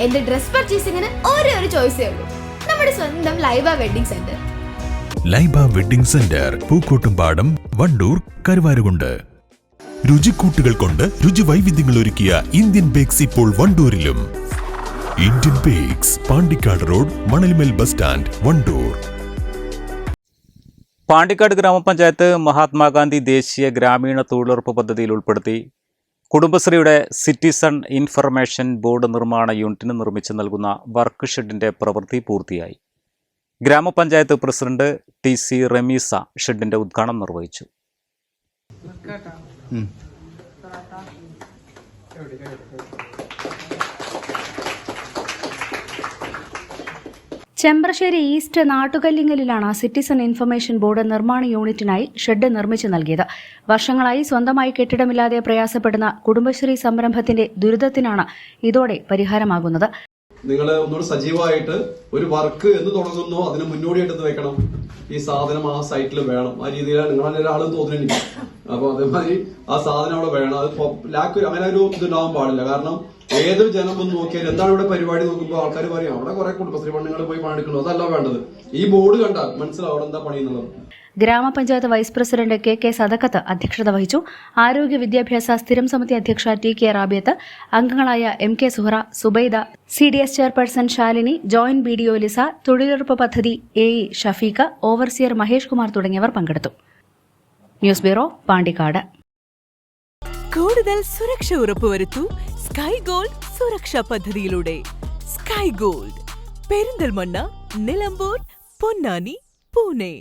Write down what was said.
എന്റെ ഡ്രസ് പർച്ചേസിംഗിന് ഒരേ ഒരു ചോയ്സേ ഉള്ളൂ. നമ്മുടെ സ്വന്തം Laiba wedding centre. Laiba wedding centre Pookkottumpadam Wandoor Karuvarakundu. രുചിക്കൂട്ടുകൾ കൊണ്ട് രുചി വൈവിധ്യങ്ങൾ ഒരുക്കിയ ഇന്ത്യൻ ബേക്സ് ഇപ്പോൾ വണ്ടൂരിലും. Indian bakes Pandikkad road Manalmel bus stand Wandoor. Pandikkad grama panchayat Mahatma Gandhi ദേശീയ ഗ്രാമീണ തൊഴിലുറപ്പ് പദ്ധതിയിൽ ഉൾപ്പെടുത്തി കുടുംബശ്രീയുടെ സിറ്റിസൺ ഇൻഫർമേഷൻ ബോർഡ് നിർമ്മാണ യൂണിറ്റിന് നിർമ്മിച്ചു നൽകുന്ന വർക്ക് ഷെഡിന്റെ പ്രവൃത്തി പൂർത്തിയായി. ഗ്രാമപഞ്ചായത്ത് പ്രസിഡന്റ് ടി സി റമീസ ഷെഡിന്റെ ഉദ്ഘാടനം നിർവഹിച്ചു. ചെമ്പ്രശ്ശേരി ഈസ്റ്റ് നാട്ടുകല്ലിങ്ങലിലാണ് സിറ്റിസൺ ഇൻഫർമേഷൻ ബോർഡ് നിർമ്മാണ യൂണിറ്റിനായി ഷെഡ് നിർമ്മിച്ചു നൽകിയത്. വർഷങ്ങളായി സ്വന്തമായി കെട്ടിടമില്ലാതെ പ്രയാസപ്പെടുന്ന കുടുംബശ്രീ സംരംഭത്തിന്റെ ദുരിതത്തിനാണ് ഇതോടെ പരിഹാരമാകുന്നത്. നിങ്ങൾ ഒന്നുകൂടി സജീവമായിട്ട് ഒരു വർക്ക് എന്ന് തുടങ്ങുന്നോ അതിന് മുന്നോടിയായിട്ട് വെക്കണം? ഈ സാധനം ആ സൈറ്റിൽ വേണം. ആ രീതിയിലാണ് നിങ്ങളെ ഒരാളും തോന്നുന്നില്ല അപ്പൊ അതേമാതിരി ആ സാധനം അവിടെ വേണം. അത് ലാക്ക് അങ്ങനെ ഒരു ഇതുണ്ടാവാൻ പാടില്ല. കാരണം ഏത് ജനം ഒന്ന് നോക്കിയാൽ എന്താണ് ഇവിടെ പരിപാടി നോക്കുമ്പോൾ ആൾക്കാർ പറയും അവിടെ കുറെ കുടുംബശ്രീ പെണ്ണുങ്ങൾ പോയി പണിയെടുക്കണോ? അതല്ല വേണ്ടത്. ഈ ബോർഡ് കണ്ടാൽ മനസ്സിലാവും അവിടെ എന്താ പണി എന്നുള്ളത്. ഗ്രാമപഞ്ചായത്ത് vice president K K Sadakkath അധ്യക്ഷത വഹിച്ചു. ആരോഗ്യ വിദ്യാഭ്യാസ സ്ഥിരം സമിതി അധ്യക്ഷ ടി കെ റാബിയത്ത്. അംഗങ്ങളായ M K Suhara Subaida C D S chairperson Shalini joint B D O Lisa തൊഴിലുറപ്പ് പദ്ധതി A E Shafeeq overseer Mahesh Kumar തുടങ്ങിയവർ പങ്കെടുത്തു. News bureau Pandikkad. കൂടുതൽ സുരക്ഷ ഉറപ്പുവരുത്തൂ സ്കൈ ഗോൾഡ് സുരക്ഷാ പദ്ധതിയിലൂടെ. Sky Gold. പെരിന്തൽമണ്ണ നിലമ്പൂർ പൊന്നാനി പൂനെ.